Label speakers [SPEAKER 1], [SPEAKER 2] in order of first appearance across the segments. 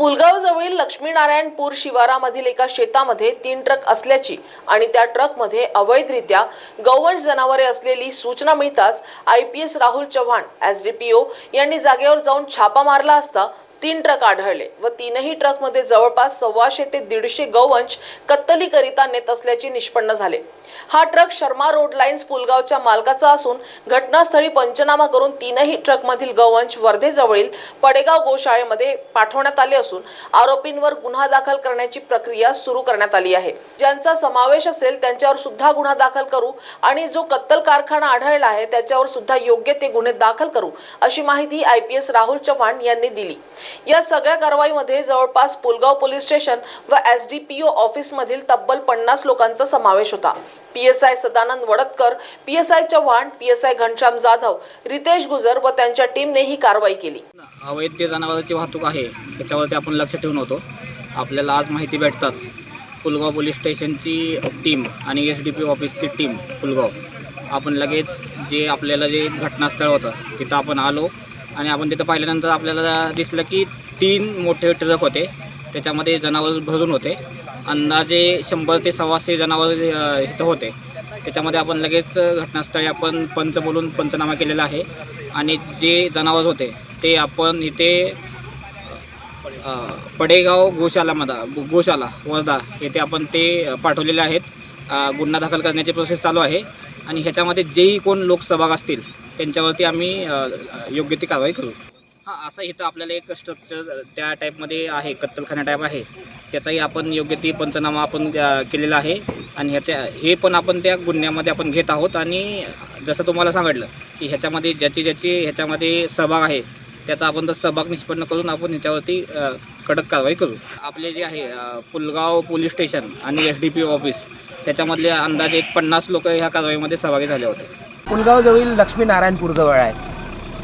[SPEAKER 1] पुलगाव जवळील लक्ष्मीनारायणपूर शिवारामधील एका शेतामध्ये तीन ट्रक असल्याची आणि त्या ट्रकमध्ये अवैधरित्या गौवंश जनावरे असलेली सूचना मिळताच I P S Rahul Chavan S D P O यांनी जागेवर जाऊन छापा मारला असता तीन ट्रक आढळले व तीनही ट्रकमध्ये जवळपास सव्वाशे ते दीडशे गौवंश कत्तलीकरिता नेत असल्याचे निष्पन्न झाले. हा ट्रक शर्मा रोड लाईन्स पुलगावच्या मालकाचा असून घटनास्थळी पंचनामा करून तीनही ट्रकमधील गौवंश वर्धेजवळील पडेगाव गोशाळेमध्ये पाठवण्यात आले असून आरोपींवर गुन्हा दाखल करण्याची प्रक्रिया सुरू करण्यात आली आहे. ज्यांचा समावेश असेल त्यांच्यावर सुद्धा गुन्हा दाखल करू आणि जो कत्तल कारखाना आढळला आहे त्याच्यावर सुद्धा योग्य ते गुन्हे दाखल करू अशी माहिती I P S Rahul Chavan यांनी दिली. या सगळ्या कारवाईमध्ये जवळपास पुलगाव पोलीस स्टेशन व एस डी पी ओ ऑफिसमधील तब्बल पन्नास लोकांचा समावेश होता. P S I Sadanand Wadatkar P S I Chavan P S I Ghanshyam Jadhav Ritesh Gujar व त्यांच्या टीमने ही कारवाई केली.
[SPEAKER 2] अवैध ते जनावरांची वाहतूक आहे त्याच्यावरती आपण लक्ष ठेवून होतो. आपल्याला आज माहिती भेटताच पुलगाव पोलीस स्टेशनची टीम आणि एस डी पी ऑफिसची टीम पुलगाव आपण लगेच जे आपल्याला जे घटनास्थळ होतं तिथं आपण आलो आणि आपण तिथं पाहिल्यानंतर आपल्याला दिसलं की तीन मोठे ट्रक होते. त्याच्यामध्ये जनावर भरून होते. अंदाजे शंभर ते सव्वाशे जनावर इथं होते. त्याच्यामध्ये आपण लगेच घटनास्थळी आपण पंच बोलून पंचनामा केलेला आहे. आणि जे जनावर होते ते आपण इथे पडेगाव गोशालामध्ये गोशाला वर्धा येथे आपण ते पाठवलेले आहेत. गुन्हा दाखल करण्याची प्रोसेस चालू आहे. आणि ह्याच्यामध्ये जेही कोण लोक सहभाग असतील त्यांच्यावरती आम्ही योग्य ती कारवाई करू. हां असं इथं आपल्याला एक स्ट्रक्चर त्या टाईपमध्ये आहे कत्तलखाना टाईप आहे. त्याचाही आपण योग्य ती पंचनामा आपण केलेला आहे. आणि ह्याच्या हे पण आपण त्या गुन्ह्यामध्ये आपण घेत आहोत. आणि जसं तुम्हाला सांगितलं की ह्याच्यामध्ये ज्याची ज्याची ह्याच्यामध्ये सहभाग आहे त्याचा आपण तर सहभाग निष्पन्न करून आपण ह्याच्यावरती कडक कारवाई करू. आपले जे आहे पुलगाव पोलीस स्टेशन आणि एस डी पी ऑफिस त्याच्यामधले अंदाजे एक पन्नास लोक ह्या कारवाईमध्ये सहभागी झाले होते.
[SPEAKER 3] पुलगावजवळील लक्ष्मी नारायणपूरजवळ आहे.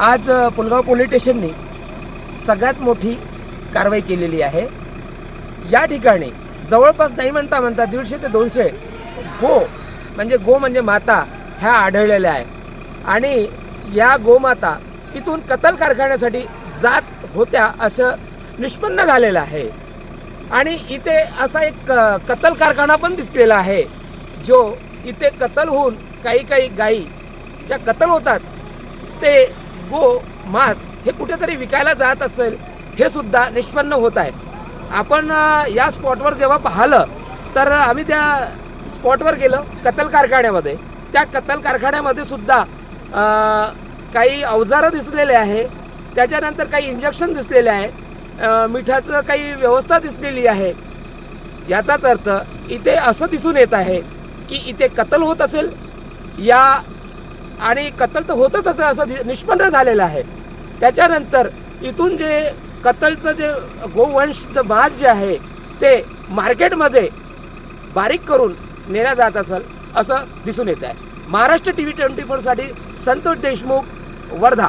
[SPEAKER 3] आज पुलगाव पोलीस स्टेशनने सगळ्यात मोठी कारवाई केलेली आहे. या ठिकाणी जवळपास नाही म्हणता म्हणता दीडशे ते दोनशे गो म्हणजे गो म्हणजे माता ह्या आढळलेल्या आहे आणि या गोमाता इथून कतल कारखान्यासाठी जात होत्या असं निष्पन्न झालेलं आहे. आणि इथे असा एक कतल कारखाना पण दिसलेला आहे जो इथे कत्तल होऊन काही काही गायी ज्या कत्तल होतात ते गो मांस हे कुठेतरी विकायला जात असेल हे सुद्धा निष्पन्न होत आहे. आपण या स्पॉटवर जेव्हा पाहिलं तर आम्ही त्या स्पॉटवर गेलो कत्तल कारखान्यामध्ये. त्या कत्तल कारखान्यामध्ये सुद्धा काही अवजारं दिसलेले आहे त्याच्यानंतर काही इंजेक्शन दिसलेले आहे मिठाचं काही व्यवस्था दिसलेली आहे. याचाच अर्थ इथे असं दिसून येत आहे की इथे कत्तल होत असेल या आणि कत्तल तर होतच असं असं निष्पन्न झालेलं आहे. त्याच्यानंतर इथून जे कत्तलचं जे गोवंशचं मांस जे आहे ते मार्केटमध्ये बारीक करून नेल्या जात असेल असं दिसून येत आहे. महाराष्ट्र टी व्ही ट्वेंटी फोरसाठी संतोष देशमुख वर्धा.